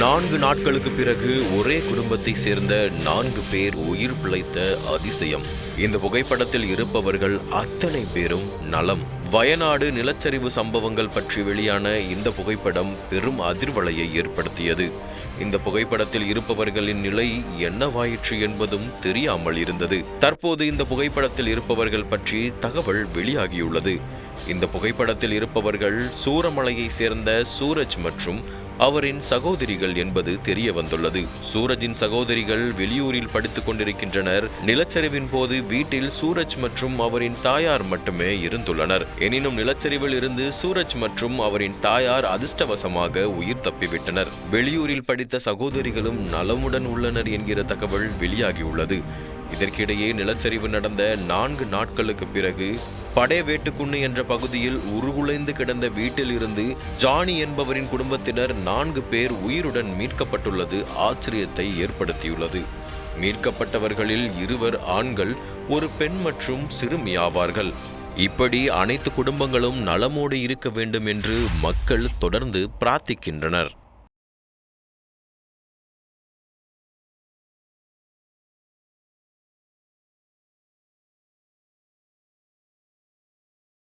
நான்கு நாட்களுக்கு பிறகு ஒரே குடும்பத்தை சேர்ந்த நான்கு பேர் உயிர் பிழைத்த அதிசயம். இந்த புகைப்படத்தில் இருப்பவர்கள் அத்தனை பேரும் நலம். வயநாடு நிலச்சரிவு சம்பவங்கள் பற்றி வெளியான இந்த புகைப்படம் பெரும் அதிர்வலையை ஏற்படுத்தியது. இந்த புகைப்படத்தில் இருப்பவர்களின் நிலை என்னவாயிற்று என்பதும் தெரியாமல் இருந்தது. தற்போது இந்த புகைப்படத்தில் இருப்பவர்கள் பற்றி தகவல் வெளியாகியுள்ளது. இந்த புகைப்படத்தில் இருப்பவர்கள் சூரமலையை சேர்ந்த சூரஜ் மற்றும் அவரின் சகோதரிகள் என்பது தெரிய வந்துள்ளது சூரஜின் சகோதரிகள் வெளியூரில் படித்துக் கொண்டிருக்கின்றனர். நிலச்சரிவின் போது வீட்டில் சூரஜ் மற்றும் அவரின் தாயார் மட்டுமே இருந்துள்ளனர். எனினும் நிலச்சரிவில் இருந்து சூரஜ் மற்றும் அவரின் தாயார் அதிர்ஷ்டவசமாக உயிர் தப்பிவிட்டனர். வெளியூரில் படித்த சகோதரிகளும் நலமுடன் உள்ளனர் என்கிற தகவல் வெளியாகியுள்ளது. இதற்கிடையே நிலச்சரிவு நடந்த நான்கு நாட்களுக்கு பிறகு படைவேட்டுக்குன்னு என்ற பகுதியில் உருகுலைந்து கிடந்த வீட்டில் இருந்து ஜானி என்பவரின் குடும்பத்தினர் நான்கு பேர் உயிருடன் மீட்கப்பட்டுள்ளது ஆச்சரியத்தை ஏற்படுத்தியுள்ளது. மீட்கப்பட்டவர்களில் இருவர் ஆண்கள் ஒரு பெண் மற்றும் சிறுமி ஆவார்கள் இப்படி அனைத்து குடும்பங்களும் நலமோடு இருக்க வேண்டும் என்று மக்கள் தொடர்ந்து பிரார்த்திக்கின்றனர்.